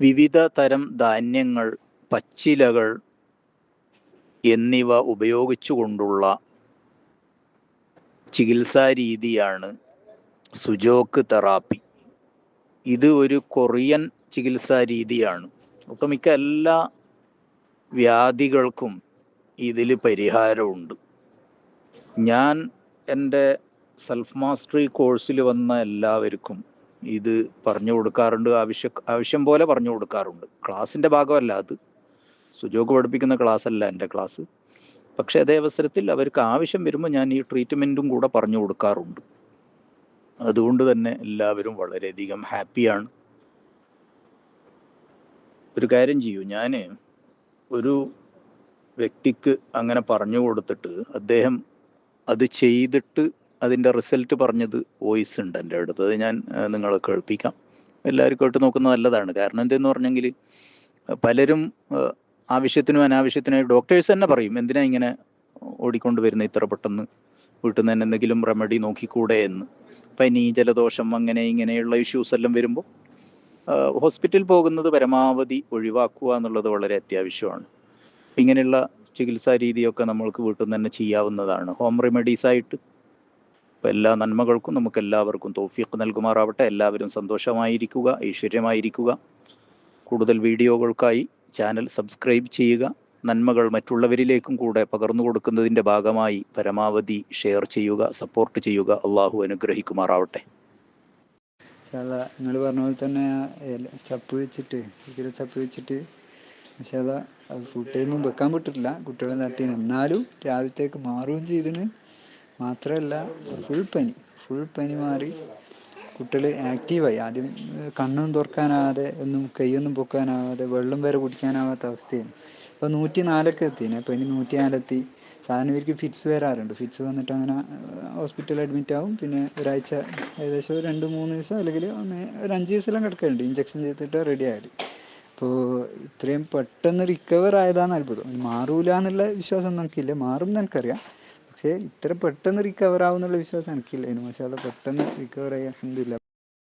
വിവിധ തരം ധാന്യങ്ങൾ പച്ചിലകൾ എന്നിവ ഉപയോഗിച്ചുകൊണ്ടുള്ള ചികിത്സാ രീതിയാണ് സുജോക്ക് തെറാപ്പി. ഇത് ഒരു കൊറിയൻ ചികിത്സാ രീതിയാണ് ഒട്ടുമിക്ക എല്ലാ വ്യാധികൾക്കും ഇതിൽ പരിഹാരമുണ്ട്. ഞാൻ എന്റെ സെൽഫ് മാസ്റ്ററി കോഴ്സിൽ വന്ന എല്ലാവർക്കും ഇത് പറഞ്ഞു കൊടുക്കാറുണ്ട് ആവശ്യ ആവശ്യം പോലെ പറഞ്ഞു കൊടുക്കാറുണ്ട്. ക്ലാസ്സിന്റെ ഭാഗമല്ല അത്. സുജോക്ക് പഠിപ്പിക്കുന്ന ക്ലാസ് അല്ല എന്റെ ക്ലാസ് പക്ഷേ അതേ അവസരത്തിൽ അവർക്ക് ആവശ്യം വരുമ്പോൾ ഞാൻ ഈ ട്രീറ്റ്മെന്റും കൂടെ പറഞ്ഞു കൊടുക്കാറുണ്ട്. അതുകൊണ്ട് തന്നെ എല്ലാവരും വളരെയധികം ഹാപ്പിയാണ്. ഒരു കാര്യം ചെയ്യൂ ഞാൻ ഒരു വ്യക്തിക്ക് അങ്ങനെ പറഞ്ഞു കൊടുത്തിട്ട് അദ്ദേഹം അത് ചെയ്തിട്ട് അതിന്റെ റിസൾട്ട് പറഞ്ഞത് വോയിസ് ഉണ്ട് എന്റെ അടുത്ത്. അത് ഞാൻ നിങ്ങളെ കേൾപ്പിക്കാം. എല്ലാവരും കേട്ട് നോക്കുന്നത് നല്ലതാണ്. കാരണം എന്തെന്ന് പറഞ്ഞെങ്കിൽ പലരും ആവശ്യത്തിനും അനാവശ്യത്തിനായി ഡോക്ടേഴ്സ് തന്നെ പറയും എന്തിനാ ഇങ്ങനെ ഓടിക്കൊണ്ട് വരുന്നത് ഇത്ര പെട്ടെന്ന്? വീട്ടിൽ നിന്ന് തന്നെ എന്തെങ്കിലും റെമഡി നോക്കിക്കൂടെ എന്ന്. പനി ജലദോഷം അങ്ങനെ ഇങ്ങനെയുള്ള ഇഷ്യൂസ് എല്ലാം വരുമ്പോൾ ഹോസ്പിറ്റൽ പോകുന്നത് പരമാവധി ഒഴിവാക്കുക എന്നുള്ളത് വളരെ അത്യാവശ്യമാണ്. ഇങ്ങനെയുള്ള ചികിത്സാ രീതിയൊക്കെ നമ്മൾക്ക് വീട്ടിൽ നിന്ന് തന്നെ ചെയ്യാവുന്നതാണ്. ഹോം റെമഡീസ് ആയിട്ട് അപ്പോൾ എല്ലാ നന്മകൾക്കും നമുക്ക് എല്ലാവർക്കും തോഫീക്ക് നൽകുമാറാവട്ടെ. എല്ലാവരും സന്തോഷമായിരിക്കുക ഐശ്വര്യമായിരിക്കുക. കൂടുതൽ വീഡിയോകൾക്കായി ചാനൽ സബ്സ്ക്രൈബ് ചെയ്യുക. നന്മകൾ മറ്റുള്ളവരിലേക്കും കൂടെ പകർന്നു കൊടുക്കുന്നതിന്റെ ഭാഗമായി പരമാവധി ഷെയർ ചെയ്യുക സപ്പോർട്ട് ചെയ്യുക. അള്ളാഹു അനുഗ്രഹിക്കുമാറാവട്ടെ. നിങ്ങൾ പറഞ്ഞ പോലെ തന്നെ ചപ്പ് വെച്ചിട്ട് ഇതിൽ ചപ്പ് വെച്ചിട്ട് പക്ഷേ അത് ഫുൾ ടൈമും വെക്കാൻ പറ്റില്ല കുട്ടികളെ തട്ടീന്. എന്നാലും രാവിലത്തേക്ക് മാറുകയും ചെയ്തിന്. മാത്രമല്ല ഫുൾ പനി. ഫുൾ പനി മാറി കുട്ടികൾ ആക്റ്റീവായി ആദ്യം കണ്ണും തുറക്കാനാവാതെ ഒന്നും കൈയൊന്നും പൊക്കാനാവാതെ വെള്ളം വരെ കുടിക്കാനാവാത്ത അവസ്ഥയാണ്. ഇപ്പോൾ നൂറ്റി നാലൊക്കെ എത്തിനെ പനി നൂറ്റി നാലെത്തി സാധാരണ ഇവർക്ക് ഫിറ്റ്സ് വരാറുണ്ട്. ഫിറ്റ്സ് വന്നിട്ട് അങ്ങനെ ഹോസ്പിറ്റലിൽ അഡ്മിറ്റ് ആവും. പിന്നെ ഒരാഴ്ച ഏകദേശം രണ്ട് മൂന്ന് ദിവസം അല്ലെങ്കിൽ ഒരു അഞ്ച് ദിവസമെല്ലാം കിടക്കലുണ്ട്. ഇഞ്ചക്ഷൻ ചെയ്തിട്ട് റെഡി ആയാൽ അപ്പോൾ ഇത്രയും പെട്ടെന്ന് റിക്കവർ ആയതാണ് അത്ഭുതം. മാറൂല എന്നുള്ള വിശ്വാസം നമുക്കില്ല. മാറും എന്ന് എനിക്കറിയാം. പക്ഷേ ഇത്ര പെട്ടെന്ന് റിക്കവർ ആവും വിശ്വാസം എനിക്കില്ല. ഇനി പക്ഷേ അത് പെട്ടെന്ന് റിക്കവർ ആയി അൽഹംദുലില്ലാ